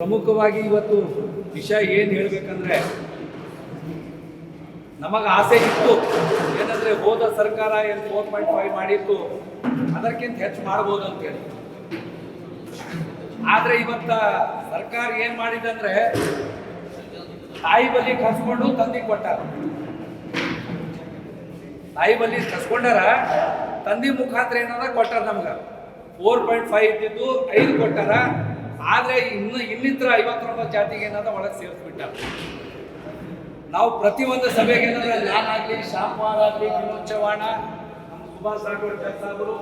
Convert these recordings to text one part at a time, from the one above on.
ಪ್ರಮುಖವಾಗಿ ಇವತ್ತು ವಿಷಯ ಏನು ಹೇಳಬೇಕಂದ್ರೆ, ನಮಗೆ ಆಸೆ ಇತ್ತು. ಏನಂದ್ರೆ ಹೋದ ಸರ್ಕಾರ ಏನು ಫೋರ್ ಪಾಯಿಂಟ್ ಫೈವ್ ಮಾಡಿತ್ತು, ಅದಕ್ಕಿಂತ ಹೆಚ್ಚು ಮಾಡ್ಬೋದು ಅಂತೇಳಿ ಆದ್ರೆ ಇವತ್ತ ಸರ್ಕಾರ ಏನ್ ಮಾಡಿದಂದ್ರೆ, ತಾಯಿ ಬಲಿ ಕಸ್ಕೊಂಡು ತಂದಿ ಕೊಟ್ಟಾರ. ತಾಯಿ ಬಲಿ ಕಸ್ಕೊಂಡಾರ ತಂದಿ ಮುಖಾಂತರ ಏನಾರ ಕೊಟ್ಟಾರ ನಮ್ಗೆ. ಫೋರ್ ಪಾಯಿಂಟ್ ಫೈವ್ ಇದ್ದಿದ್ದು ಐದು ಕೊಟ್ಟಾರ. ಆದ್ರೆ ಇನ್ನು ಇನ್ನಿತರ ಐವತ್ತೊಂಬತ್ತು ಜಾತಿಗೆ ಏನಾದ್ರೂ ಒಳಗೆ ಸೇರಿಸ್ಬಿಟ್ಟ. ನಾವು ಪ್ರತಿಯೊಂದು ಸಭೆಗೆ ಏನಂದ್ರೆ ನಾನಾಗಲಿ ಶ್ಯಾಮ್ವಾರ್ ಆಗಲಿ, ವಿನೋದ್ ಚವಾಣ ನಮ್ಮ ಸುಭಾಷ್ ರಾಠೋಡ್ ಸಾಹೇಬರು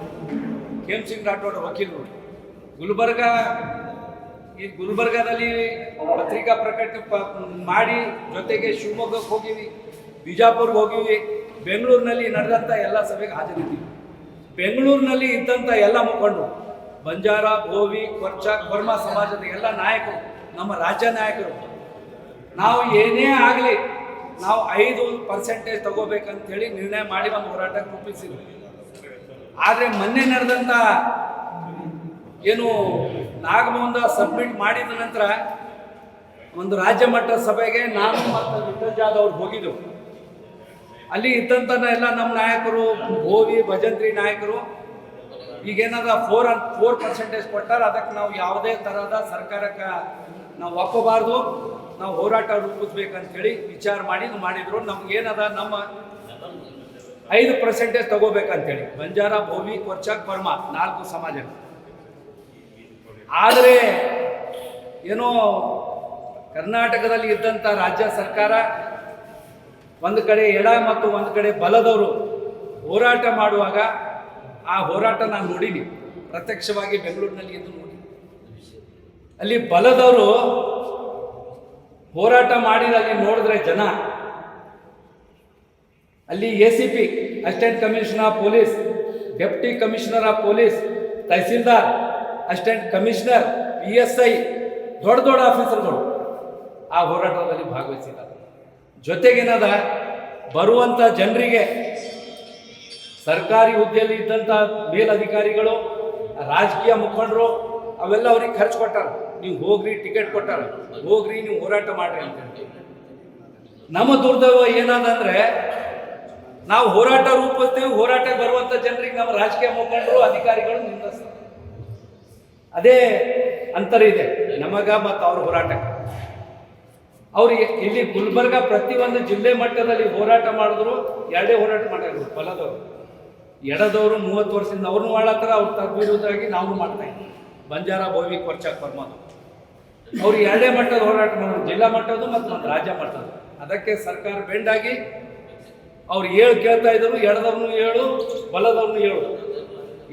ಖೇಮ್ ಸಿಂಗ್ ರಾಠೋಡ್ ವಕೀಲರು. ಗುಲ್ಬರ್ಗ, ಈ ಗುಲ್ಬರ್ಗದಲ್ಲಿ ಪತ್ರಿಕಾ ಪ್ರಕಟಣೆ ಮಾಡಿ ಜೊತೆಗೆ ಶಿವಮೊಗ್ಗಕ್ಕೆ ಹೋಗಿವಿ, ಬಿಜಾಪುರ್ಗೆ ಹೋಗಿವಿ, ಬೆಂಗಳೂರಿನಲ್ಲಿ ನಡೆದಂಥ ಎಲ್ಲ ಸಭೆಗೆ ಹಾಜರಿದ್ದೀವಿ. ಬೆಂಗಳೂರಿನಲ್ಲಿ ಇದ್ದಂಥ ಎಲ್ಲ ಮುಖಂಡರು. ಬಂಜಾರ ಭೋವಿ ಕೊರ್ಚ, ಕೊರ್ಮ ಸಮಾಜದ ಎಲ್ಲ ನಾಯಕರು, ನಮ್ಮ ರಾಜ್ಯ ನಾಯಕರು. ನಾವು ಏನೇ ಆಗಲಿ, ನಾವು ಐದು ಪರ್ಸೆಂಟೇಜ್ ತಗೋಬೇಕಂತ ಹೇಳಿ ನಿರ್ಣಯ ಮಾಡಿ ಒಂದು ಹೋರಾಟಕ್ಕೆ ರೂಪಿಸಿದ್ವಿ ಆದರೆ ಮೊನ್ನೆ ನಡೆದಂಥ ಏನು ನಾಗಮೋಹನ್ ಸಬ್ಮಿಟ್ ಮಾಡಿದ ನಂತರ ಒಂದು ರಾಜ್ಯ ಮಟ್ಟದ ಸಭೆಗೆ ನಾನು ಮತ್ತು ವಿಠಲ್ ಜಾಧವ್ ಅವ್ರು ಹೋಗಿದ್ದೆವು. ಅಲ್ಲಿ ಇದ್ದಂಥ ಎಲ್ಲ ನಮ್ಮ ನಾಯಕರು ಭೋವಿ ಭಜಂತ್ರಿ ನಾಯಕರು ಈಗೇನಾದ ಫೋರ್ ಫೋರ್ ಪರ್ಸೆಂಟೇಜ್ ಕೊಟ್ಟಾರ ಅದಕ್ಕೆ ನಾವು ಯಾವುದೇ ತರಹದ ಸರ್ಕಾರಕ್ಕೆ ನಾವು ಒಪ್ಪಬಾರ್ದು. ನಾವು ಹೋರಾಟ ರೂಪಿಸ್ಬೇಕಂತ ಹೇಳಿ ವಿಚಾರ ಮಾಡಿ ಮಾಡಿದ್ರು. ನಮ್ಗೆ ಏನದ? ನಮ್ಮ ಐದು ಪರ್ಸೆಂಟೇಜ್ ತಗೋಬೇಕಂತೇಳಿ. ಬಂಜಾರ ಭೂಮಿ ಕೊರ್ಚಾಕ್ ಬರ್ಮ ನಾಲ್ಕು ಸಮಾಜ ಆದರೆ ಏನೋ ಕರ್ನಾಟಕದಲ್ಲಿ ಇದ್ದಂಥ ರಾಜ್ಯ ಸರ್ಕಾರ ಒಂದು ಕಡೆ ಎಡ ಮತ್ತು ಒಂದು ಕಡೆ ಬಲದವರು ಹೋರಾಟ ಮಾಡುವಾಗ ಆ ಹೋರಾಟ ನಾನು ನೋಡೀನಿ. ಪ್ರತ್ಯಕ್ಷವಾಗಿ ಬೆಂಗಳೂರಿನಲ್ಲಿ ಇದ್ದು ನೋಡಿ ಅಲ್ಲಿ ಬಲದವರು ಹೋರಾಟ ಮಾಡಿದ ಅಲ್ಲಿ ನೋಡಿದ್ರೆ ಜನ. ಅಲ್ಲಿ A C P assistant commissioner of police, deputy commissioner of police, tahsildar, assistant commissioner, P S I, ದೊಡ್ಡ ದೊಡ್ಡ ಆಫೀಸರ್ಗಳು ಆ ಹೋರಾಟದಲ್ಲಿ ಭಾಗವಹಿಸಿದ್ದಾರೆ. ಜೊತೆಗೇನದ ಬರುವಂಥ ಜನರಿಗೆ ಸರ್ಕಾರಿ ಹುದ್ದೆಯಲ್ಲಿ ಇದ್ದಂಥ ಮೇಲಧಿಕಾರಿಗಳು, ರಾಜಕೀಯ ಮುಖಂಡರು, ಅವೆಲ್ಲ ಅವ್ರಿಗೆ ಖರ್ಚು ಕೊಟ್ಟಾರ. ನೀವು ಹೋಗ್ರಿ, ಟಿಕೆಟ್ ಕೊಟ್ಟಾರ. ಹೋಗ್ರಿ, ನೀವು ಹೋರಾಟ ಮಾಡ್ರಿ ಅಂತ. ನಮ್ಮ ದುರ್ದೈವ ಏನಾದಂದ್ರೆ, ನಾವು ಹೋರಾಟ ರೂಪಿಸ್ತೀವಿ, ಹೋರಾಟ ಬರುವಂತ ಜನರಿಗೆ ನಮ್ಮ ರಾಜಕೀಯ ಮುಖಂಡರು, ಅಧಿಕಾರಿಗಳು ನಿಂದಿಸ್ತಾರೆ ಅದೇ ಅಂತರ ಇದೆ. ನಮಗ ಮತ್ತು ಅವ್ರ ಹೋರಾಟಕ್ಕೆ. ಅವ್ರಿಗೆ ಇಲ್ಲಿ ಗುಲ್ಬರ್ಗ ಒಂದು ಜಿಲ್ಲೆ ಮಟ್ಟದಲ್ಲಿ ಹೋರಾಟ ಮಾಡಿದ್ರು, ಎರಡೇ ಹೋರಾಟ ಮಾಡಿದ್ರು ಫಲದವರು ಎಡದವರು ಮೂವತ್ತು ವರ್ಷದಿಂದ ಅವ್ರನ್ನೂ ಮಾಡತ್ತಾರ ಅವ್ರ ತದ್ವಿರುದ್ಧವಾಗಿ ನಾವು ಮಾಡ್ತಾ ಇದ್ದೀವಿ. ಬಂಜಾರ ಭೋವಿ ಕೊರ್ಚ ಕರ್ಮದು ಅವ್ರು ಎರಡೇ ಮಟ್ಟದ ಹೋರಾಟ ಮಾಡೋದು ಜಿಲ್ಲಾ ಮಟ್ಟದ್ದು ಮತ್ತು ನಮ್ಮ ರಾಜ್ಯ ಮಟ್ಟದ್ದು. ಅದಕ್ಕೆ ಸರ್ಕಾರ ಬೆಂಡಾಗಿ ಅವ್ರು ಏಳು ಕೇಳ್ತಾ ಇದ್ರು, ಎಡದವ್ರನ್ನು ಏಳು, ಬಲದವ್ರನ್ನು ಏಳು.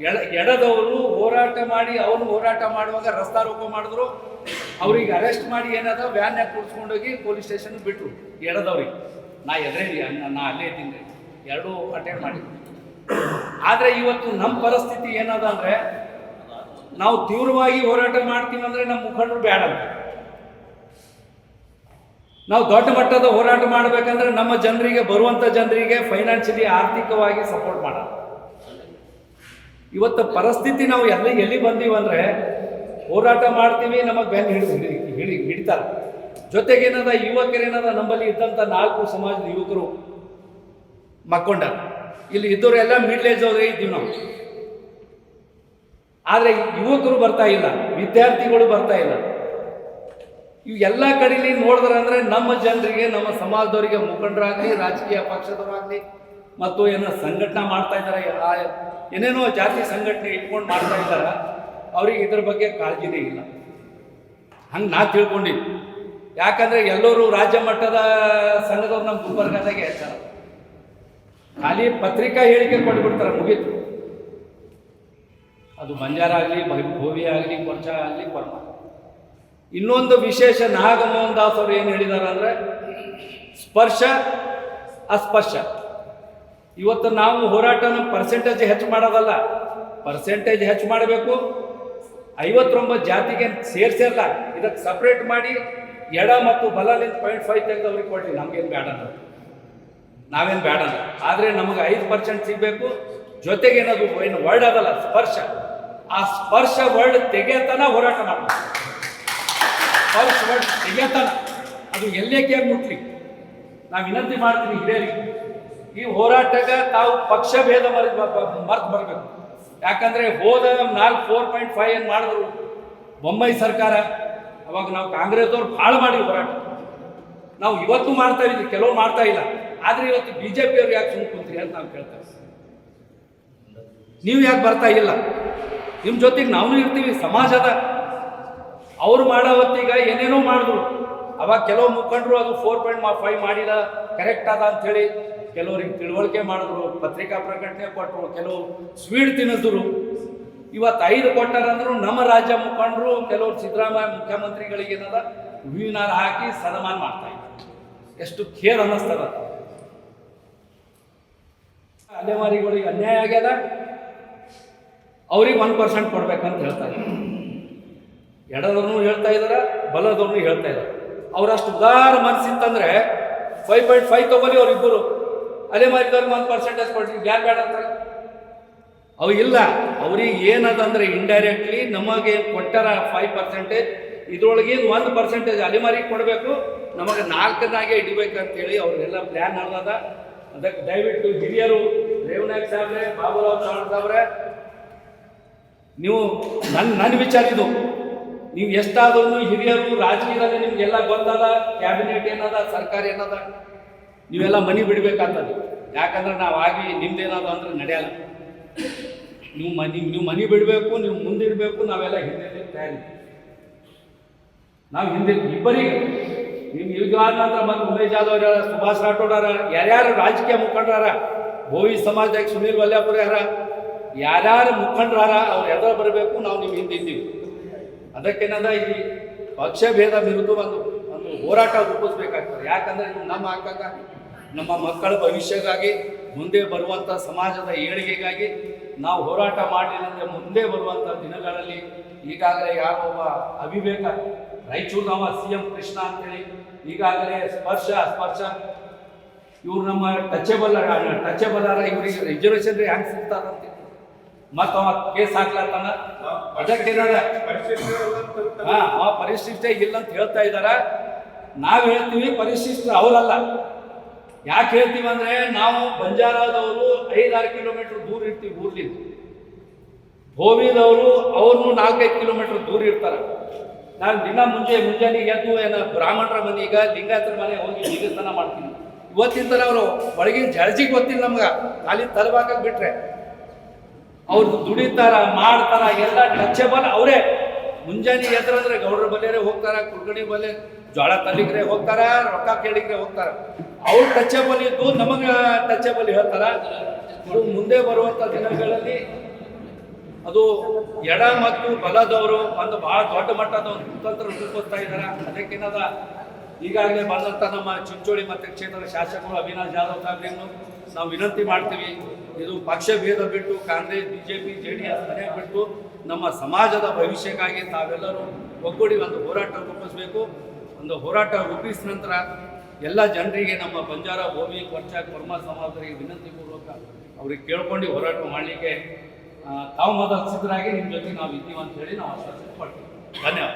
ಎಡ, ಎಡದವರು ಹೋರಾಟ ಮಾಡಿ, ಅವನು ಹೋರಾಟ ಮಾಡುವಾಗ ರಸ್ತಾರೋಪ ಮಾಡಿದ್ರು. ಅವ್ರಿಗೆ ಅರೆಸ್ಟ್ ಮಾಡಿ ಏನದ ವ್ಯಾನ್ಯಾಗ ಕೂಡಿಸ್ಕೊಂಡೋಗಿ ಪೊಲೀಸ್ ಸ್ಟೇಷನ್ ಬಿಟ್ಟರು ಎಡದವ್ರಿಗೆ. ನಾ ಎದುರೇಲಿ, ನಾ ಅಲ್ಲೇ ಇದ್ದೀನಿ. ಎರಡೂ ಅಟೆಂಡ್ ಮಾಡಿ ಆದರೆ ಇವತ್ತು ನಮ್ಮ ಪರಿಸ್ಥಿತಿ ಏನದ ಅಂದರೆ, ನಾವು ತೀವ್ರವಾಗಿ ಹೋರಾಟ ಮಾಡ್ತೀವಿ ಅಂದರೆ ನಮ್ಮ ಮುಖಂಡರು ಬೇಡ ನಾವು ದೊಡ್ಡ ಮಟ್ಟದ ಹೋರಾಟ ಮಾಡಬೇಕಂದ್ರೆ ನಮ್ಮ ಜನರಿಗೆ ಬರುವಂಥ ಜನರಿಗೆ ಫೈನಾನ್ಷಿಯಲಿ ಆರ್ಥಿಕವಾಗಿ ಸಪೋರ್ಟ್ ಮಾಡ. ಇವತ್ತು ಪರಿಸ್ಥಿತಿ ನಾವು ಎಲ್ಲ, ಎಲ್ಲಿ ಬಂದೀವಂದರೆ ಹೋರಾಟ ಮಾಡ್ತೀವಿ, ನಮಗೆ ಬೆನ್ನು ಹಿಡಿದು ಹಿಡಿ ಹಿಡಿ, ಹಿಡಿತಾರೆ. ಜೊತೆಗೇನದ ಯುವಕರೇನದ ನಮ್ಮಲ್ಲಿ ಇದ್ದಂಥ ನಾಲ್ಕು ಸಮಾಜದ ಯುವಕರು ಮಕ್ಕೊಂಡ ಇಲ್ಲಿ ಇದ್ದವರೆಲ್ಲ ಮಿಡ್ಲ್ ಏಜ್ ಅವರೇ ಇದ್ದೀವಿ ನಾವು. ಆದರೆ ಯುವಕರು ಬರ್ತಾ ಇಲ್ಲ, ವಿದ್ಯಾರ್ಥಿಗಳು ಬರ್ತಾ ಇಲ್ಲ. ಇವು ಎಲ್ಲ ಕಡೆಯಲ್ಲಿ ನೋಡಿದ್ರೆ ಅಂದ್ರೆ ನಮ್ಮ ಜನರಿಗೆ, ನಮ್ಮ ಸಮಾಜದವರಿಗೆ ಮುಖಂಡರಾಗಲಿ, ರಾಜಕೀಯ ಪಕ್ಷದವರಾಗಲಿ, ಮತ್ತು ಏನೋ ಸಂಘಟನೆ ಮಾಡ್ತಾ ಇದ್ದಾರೆ ಏನೇನೋ ಜಾತಿ ಸಂಘಟನೆ ಇಟ್ಕೊಂಡು ಮಾಡ್ತಾ ಇದ್ದಾರೆ, ಅವ್ರಿಗೆ ಇದ್ರ ಬಗ್ಗೆ ಕಾಳಜಿನೇ ಇಲ್ಲ. ಹಂಗೆ ನಾ ತಿಳ್ಕೊಂಡಿದ್ವಿ ಯಾಕಂದರೆ ಎಲ್ಲರೂ ರಾಜ್ಯ ಮಟ್ಟದ ಸಂಘದವ್ರು ನಮ್ಮ ಗುಲ್ಬರ್ಗದಾಗೆ ಹೇಳ್ತಾರೆ ಖಾಲಿ ಪತ್ರಿಕಾ ಹೇಳಿಕೆ ಕೊಟ್ಬಿಡ್ತಾರೆ, ಮುಗೀತು. ಅದು ಬಂಜಾರ ಆಗಲಿ, ಭೋವಿ ಆಗಲಿ, ಕೊರ್ಚ ಆಗಲಿ, ಕೊರ್ಮ. ಇನ್ನೊಂದು ವಿಶೇಷ, ನಾಗಮೋಹನ್ ದಾಸ್ ಅವರು ಏನು ಹೇಳಿದ್ದಾರೆ ಅಂದರೆ, ಸ್ಪರ್ಶ, ಅಸ್ಪರ್ಶ. ಇವತ್ತು ನಾವು ಹೋರಾಟನ ಪರ್ಸೆಂಟೇಜ್ ಹೆಚ್ಚು ಮಾಡೋದಲ್ಲ. ಪರ್ಸೆಂಟೇಜ್ ಹೆಚ್ಚು ಮಾಡಬೇಕು. ಐವತ್ತೊಂಬತ್ತು ಜಾತಿಗೆ ಸೇರ್ಸಲ್ಲ ಇದಕ್ಕೆ ಸಪ್ರೇಟ್ ಮಾಡಿ ಎಡ ಮತ್ತು ಬಲದಿಂದ ಪಾಯಿಂಟ್ ಫೈವ್ ತೆಗೆದು ಅವ್ರಿಗೆ ನಮಗೇನು ಬೇಡ ಅನ್ನೋದು. ನಾವೇನು ಬೇಡಲ್ಲ. ಆದರೆ ನಮಗೆ ಐದು ಪರ್ಸೆಂಟ್ ಸಿಗಬೇಕು. ಜೊತೆಗೆ ಏನದು ಏನು ವರ್ಡ್ ಅದಲ್ಲ ಸ್ಪರ್ಶ. ಆ ಸ್ಪರ್ಶ ವರ್ಡ್ ತೆಗೆತನ ಹೋರಾಟ ಮಾಡಬೇಕು. ಸ್ಪರ್ಶ ವರ್ಡ್ ತೆಗೆತನ ಅದು ಎಲ್ಲೇಕೆ ಮುಟ್ಲಿ? ನಾವು ವಿನಂತಿ ಮಾಡ್ತೀನಿ ಹಿರಿಯರಿಗೆ. ಈ ಹೋರಾಟಕ್ಕೆ ತಾವು ಪಕ್ಷ ಭೇದ ಮರೆದು ಮರ್ತು ಬರಬೇಕು. ಯಾಕಂದ್ರೆ ಹೋದ ನಾಲ್ಕು ಫೋರ್ ಪಾಯಿಂಟ್ ಫೈವ್ ಏನು ಮಾಡಿದ್ರು? ಬೊಂಬೈ ಸರ್ಕಾರ, ಅವಾಗ ನಾವು ಕಾಂಗ್ರೆಸ್ ಅವ್ರು ಭಾಳ ಮಾಡಿ ಹೋರಾಟ. ನಾವು ಇವತ್ತು ಮಾಡ್ತಾ ಇದ್ದೀವಿ ಕೆಲವು ಮಾಡ್ತಾ ಇಲ್ಲ. ಆದ್ರೆ ಇವತ್ತು ಬಿ ಜೆ ಪಿಯವ್ರು ಯಾಕೆ ಸುಮ್ಮನೆ ಕುಂತ್ರಿ ಅಂತ ನಾವು ಕೇಳ್ತೇವೆ ನೀವು ಯಾಕೆ ಬರ್ತಾ ಇಲ್ಲ? ನಿಮ್ಮ ಜೊತೆಗೆ ನಾವು ಇರ್ತೀವಿ ಸಮಾಜದ ಅವ್ರು ಮಾಡೋ ಹೊತ್ತೀಗ ಏನೇನೋ ಮಾಡಿದ್ರು. ಅವಾಗ ಕೆಲವು ಮುಖಂಡರು ಅದು ಫೋರ್ ಪಾಯಿಂಟ್ ಫೈವ್ ಮಾಡಿಲ್ಲ ಕರೆಕ್ಟ್ ಅದ ಅಂಥೇಳಿ ಕೆಲವ್ರಿಗೆ ತಿಳುವಳಿಕೆ ಮಾಡಿದ್ರು, ಪತ್ರಿಕಾ ಪ್ರಕಟಣೆ ಕೊಟ್ಟರು ಕೆಲವು ಸ್ವೀಟ್ ತಿನ್ನಿಸಿದ್ರು ಇವತ್ತು ಐದು ಕೊಟ್ಟಾರಂದ್ರು ನಮ್ಮ ರಾಜ್ಯ ಮುಖಂಡರು, ಕೆಲವರು ಸಿದ್ದರಾಮಯ್ಯ ಮುಖ್ಯಮಂತ್ರಿಗಳಿಗೆ ಏನದ ಹೂವಿನಾರ ಹಾಕಿ ಸನ್ಮಾನ ಮಾಡ್ತಾ ಇದ್ದಾರೆ ಎಷ್ಟು ಖೇರ್ ಅನ್ನಿಸ್ತದ ಅಲೆಮಾರಿಗಳಿಗೆ ಅನ್ಯಾಯ ಆಗ್ಯದ? ಅವ್ರಿಗೆ ಒನ್ ಪರ್ಸೆಂಟ್ ಕೊಡ್ಬೇಕಂತ ಹೇಳ್ತಾರೆ. ಎಡದವ್ರನ್ನೂ ಹೇಳ್ತಾ ಇದ್ದಾರೆ ಬಲದವ್ರನ್ನೂ ಹೇಳ್ತಾ ಇದ್ದಾರೆ ಅವರಷ್ಟು ಉದಾರ ಮನಸ್ಸಿತ್ತಂದ್ರೆ ಫೈವ್ ಪಾಯಿಂಟ್ ಫೈವ್ ತಗೊಳ್ಳಿ ಅವ್ರಿಬ್ಬರು ಅಲೆ ಮಾರಿದವ್ರಿಗೆ ಒಂದು ಪರ್ಸೆಂಟೇಜ್ ಕೊಡ್ತೀವಿ ಗ್ಯಾಪ್ ಬೇಡ ಅಂತಾರೆ. ಅವು ಇಲ್ಲ. ಅವ್ರಿಗೆ ಏನದಂದ್ರೆ ಇಂಡೈರೆಕ್ಟ್ಲಿ ನಮಗೆ ಕೊಟ್ಟಾರ ಫೈವ್ ಪರ್ಸೆಂಟೇಜ್ ಇದ್ರೊಳಗೆ ಒಂದು ಪರ್ಸೆಂಟೇಜ್ ಅಲೆಮಾರಿಗೆ ಕೊಡಬೇಕು, ನಮಗೆ ನಾಲ್ಕನಾಗೆ ಇಡಬೇಕಂತೇಳಿ ಅವ್ರಿಗೆಲ್ಲ ಪ್ಲ್ಯಾನ್ ಮಾಡ್ದ ಅದಕ್ಕೆ ದಯವಿಟ್ಟು ಹಿರಿಯರು ರೇವನಾಯಕ್ ಸಾಹೇಬ್ರೆ ಬಾಬುರಾವ್ ಸಾಹೇಬ್ರೆ ನೀವು ನನ್ನ ನನ್ನ ವಿಚಾರ ಇದು. ನೀವು ಎಷ್ಟಾದ್ರೂ ಹಿರಿಯರು, ರಾಜಕೀಯದಲ್ಲಿ ನಿಮ್ಗೆಲ್ಲ ಗೊತ್ತದ ಕ್ಯಾಬಿನೆಟ್ ಏನದ, ಸರ್ಕಾರ ಏನದ, ನೀವೆಲ್ಲ ಮನಿ ಬಿಡ್ಬೇಕಾಗ್ತದೆ ಯಾಕಂದ್ರೆ ನಾವು ಆಗಿ ನಿಮ್ದೇನಾದ್ರು ಅಂದ್ರೆ ನಡೆಯಲ್ಲ. ನೀವು ಮನಿ ನೀವು ಮನಿ ಬಿಡಬೇಕು, ನೀವು ಮುಂದಿಡಬೇಕು ನಾವೆಲ್ಲ ಹಿಂದೆ ತಯಾರಿ ನಾವು ಹಿಂದೆ ಇಬ್ಬರಿಗೆ. ನಿಮ್ಗೆ ಈಗ ನಂತರ ಮತ್ತೆ ಉಮೇಶ್ ಜಾಧವ್ ಸುಭಾಷ್ ರಾಠೋಡಾರ ಯಾರ್ಯಾರು ರಾಜಕೀಯ ಮುಖಂಡರಾರ ಗೋವಿ ಸಮಾಜದ ಸುನೀಲ್ ವಲ್ಯಾಪುರ ಯಾರ ಯಾರ್ಯಾರು ಮುಖಂಡರಾರ, ಅವ್ರು ಎದ ಬರಬೇಕು ನಾವು ನಿಮ್ಮ ಹಿಂದೆ ಇದ್ದೀವಿ. ಅದಕ್ಕೇನದ ಈ ಪಕ್ಷ ಭೇದ ವಿರುದ್ಧ ಒಂದು ಒಂದು ಹೋರಾಟ ರೂಪಿಸ್ಬೇಕಾಗ್ತದೆ. ಯಾಕಂದ್ರೆ ಇದು ನಮ್ಮ ಹಾಕಾಗ ನಮ್ಮ ಮಕ್ಕಳ ಭವಿಷ್ಯಕ್ಕಾಗಿ ಮುಂದೆ ಬರುವಂಥ ಸಮಾಜದ ಏಳಿಗೆಗಾಗಿ ನಾವು ಹೋರಾಟ ಮಾಡಲಿಲ್ಲ ಅಂದರೆ ಮುಂದೆ ಬರುವಂಥ ದಿನಗಳಲ್ಲಿ ಈಗಾಗಲೇ ಯಾರೋ ಒಬ್ಬ ಅವಿವೇಕ ರಾಯಚೂರಿನವ ಸಿ ಎಂ ಕೃಷ್ಣ ಅಂತೇಳಿ ಈಗಾಗಲೇ ಸ್ಪರ್ಶ ಸ್ಪರ್ಶ ಇವ್ರು ನಮ್ಮ ಟಚೇಬಲ್ ಟಚೇಬಲ್ ಅರ ಇವ್ರಿಗೆ ರಿಸರ್ವೇಷನ್ ಹೆಂಗೆ ಸಿಗ್ತಾರಂತೆ ಮತ್ತು ಅವ ಕೇಸ್ ಹಾಕ್ಲತ್ತಾನ? ಅದಕ್ಕೆ ಹಾ, ಅವ ಪರಿಶಿಷ್ಟ ಇಲ್ಲ ಅಂತ ಹೇಳ್ತಾ ಇದಾರ. ನಾವ್ ಹೇಳ್ತೀವಿ, ಪರಿಶಿಷ್ಟ ಅವರಲ್ಲ. ಯಾಕೆ ಹೇಳ್ತೀವಿ ಅಂದ್ರೆ, ನಾವು ಬಂಜಾರಾದವರು ಐದಾರು ಕಿಲೋಮೀಟರ್ ದೂರ ಇರ್ತೀವಿ ಊರ್ಲಿಂದ. ಗೋವಿದವರು ಅವ್ರನ್ನೂ ನಾಲ್ಕೈದು ಕಿಲೋಮೀಟರ್ ದೂರ ಇರ್ತಾರ. ನಾನು ದಿನ ಮುಂಜೆ ಮುಂಜಾನೆ ಎದ್ದು ಏನ ಬ್ರಾಹ್ಮಣರ ಮನೆಗ ಲಿಂಗಾಯತರ ಮನೆ ಹೋಗಿ ನಿಗಸ್ತನ ಮಾಡ್ತೀನಿ. ಇವತ್ತಿನ ಅವರು ಒಳಗಿನ ಜಳಜಿಗೆ ಗೊತ್ತಿಲ್ಲ ನಮ್ಗೆ. ಖಾಲಿ ತಲುಬಾಕ ಬಿಟ್ರೆ. ಅವ್ರು ದುಡಿತಾರ, ಮಾಡ್ತಾರ, ಎಲ್ಲ ಟಚಬಲ್ ಅವರೇ. ಮುಂಜಾನೆ ಎದ್ರಂದ್ರೆ ಗೌಡ್ರ ಬಲ್ಲೆರೆ ಹೋಗ್ತಾರ ಕುರ್ಗಡಿ ಬಲ್ಲೆ ಜೋಳ ತಲ್ಲಿಗ್ರೆ ಹೋಗ್ತಾರ, ರೊಕ್ಕ ಕೇಳಿಗ್ರೆ ಹೋಗ್ತಾರ. ಅವ್ರು ಟಚಬಲ್ ಇದ್ದು ನಮಗ ಟಚಬಲ್ ಹೇಳ್ತಾರ. ಮುಂದೆ ಬರುವಂತ ದಿನಗಳಲ್ಲಿ ಅದು ಎಡ ಮತ್ತು ಬಲದವರು ಒಂದು ಬಹಳ ದೊಡ್ಡ ಮಟ್ಟದ ಒಂದು ಕುತಂತ್ರ ರೂಪಿಸ್ತಾ ಇದ್ದಾರೆ ಅದಕ್ಕೇನದ ಈಗಾಗಲೇ ಬಂದಂಥ ನಮ್ಮ ಚಿಂಚೋಳಿ ಮತ್ತು ಕ್ಷೇತ್ರದ ಶಾಸಕರು ಅವಿನಾಶ್ ಜಾಧವ್ ಸಾಹೇಬ್ರನ್ನು ನಾವು ವಿನಂತಿ ಮಾಡ್ತೀವಿ. ಇದು ಪಕ್ಷ ಭೇದ ಬಿಟ್ಟು Congress B J P J D S ಮನೆ ಬಿಟ್ಟು ನಮ್ಮ ಸಮಾಜದ ಭವಿಷ್ಯಕ್ಕಾಗಿ ತಾವೆಲ್ಲರೂ ಒಗ್ಗೂಡಿ ಒಂದು ಹೋರಾಟ ರೂಪಿಸಬೇಕು. ಒಂದು ಹೋರಾಟ ರೂಪಿಸಿದ ನಂತರ ಎಲ್ಲ ಜನರಿಗೆ ನಮ್ಮ ಬಂಜಾರ ಭೂಮಿ ಕೊರ್ಚ, ಕೊರ್ಮ ಸಮಾಜರಿಗೆ ವಿನಂತಿ ಪೂರ್ವಕ ಅವ್ರಿಗೆ ಕೇಳ್ಕೊಂಡು ಹೋರಾಟ ಮಾಡಲಿಕ್ಕೆ ತಾವು ಮೊದಲು ಸಿದ್ಧರಾಗಿ ನಿಮ್ಮ ಜೊತೆ ನಾವು ಇದ್ದೀವಿ ಅಂತ ಹೇಳಿ ನಾವು ಆಶ್ವಾಸನೆ ಪಡ್ತೀವಿ ಧನ್ಯವಾದ.